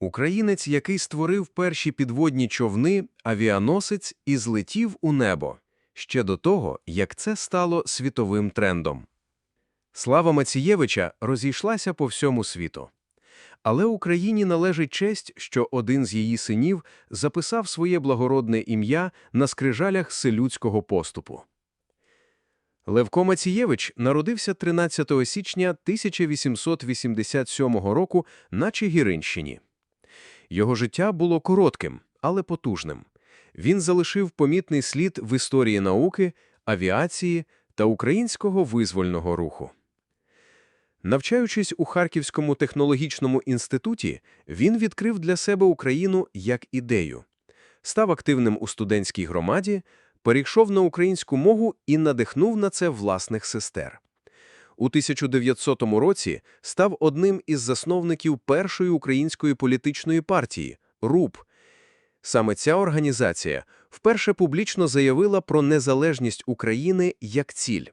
Українець, який створив перші підводні човни, авіаносець і злетів у небо, ще до того, як це стало світовим трендом. Слава Мацієвича розійшлася по всьому світу. Але Україні належить честь, що один з її синів записав своє благородне ім'я на скрижалях селюдського поступу. Левко Мацієвич народився 13 січня 1887 року на Чигиринщині. Його життя було коротким, але потужним. Він залишив помітний слід в історії науки, авіації та українського визвольного руху. Навчаючись у Харківському технологічному інституті, він відкрив для себе Україну як ідею. Став активним у студентській громаді, перейшов на українську мову і надихнув на це власних сестер. У 1900 році став одним із засновників першої української політичної партії – РУП. Саме ця організація вперше публічно заявила про незалежність України як ціль.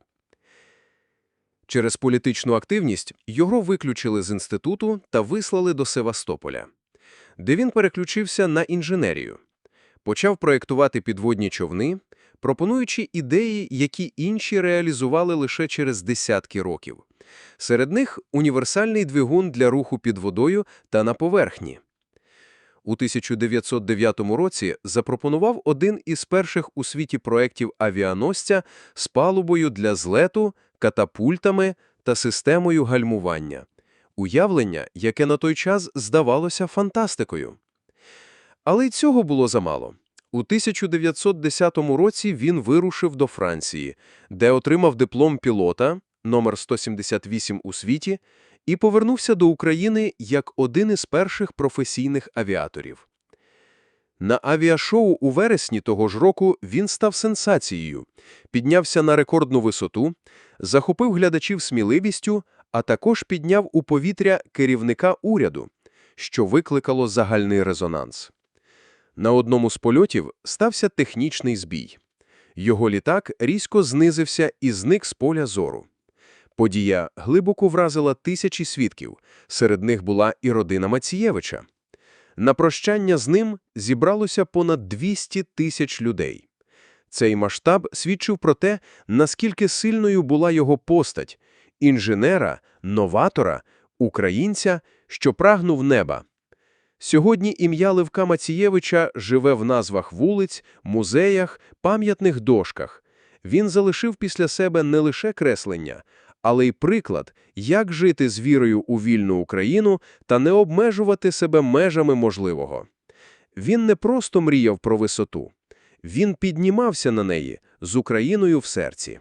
Через політичну активність його виключили з інституту та вислали до Севастополя, де він переключився на інженерію. Почав проєктувати підводні човни, пропонуючи ідеї, які інші реалізували лише через десятки років. Серед них універсальний двигун для руху під водою та на поверхні. У 1909 році запропонував один із перших у світі проєктів авіаносця з палубою для злету, катапультами та системою гальмування. Уявлення, яке на той час здавалося фантастикою. Але й цього було замало. У 1910 році він вирушив до Франції, де отримав диплом пілота, номер 178 у світі, і повернувся до України як один із перших професійних авіаторів. На авіашоу у вересні того ж року він став сенсацією, піднявся на рекордну висоту, захопив глядачів сміливістю, а також підняв у повітря керівника уряду, що викликало загальний резонанс. На одному з польотів стався технічний збій. Його літак різко знизився і зник з поля зору. Подія глибоко вразила тисячі свідків, серед них була і родина Мацієвича. На прощання з ним зібралося понад 200 тисяч людей. Цей масштаб свідчив про те, наскільки сильною була його постать – інженера, новатора, українця, що прагнув неба. Сьогодні ім'я Левка Мацієвича живе в назвах вулиць, музеях, пам'ятних дошках. Він залишив після себе не лише креслення, але й приклад, як жити з вірою у вільну Україну та не обмежувати себе межами можливого. Він не просто мріяв про висоту. Він піднімався на неї з Україною в серці.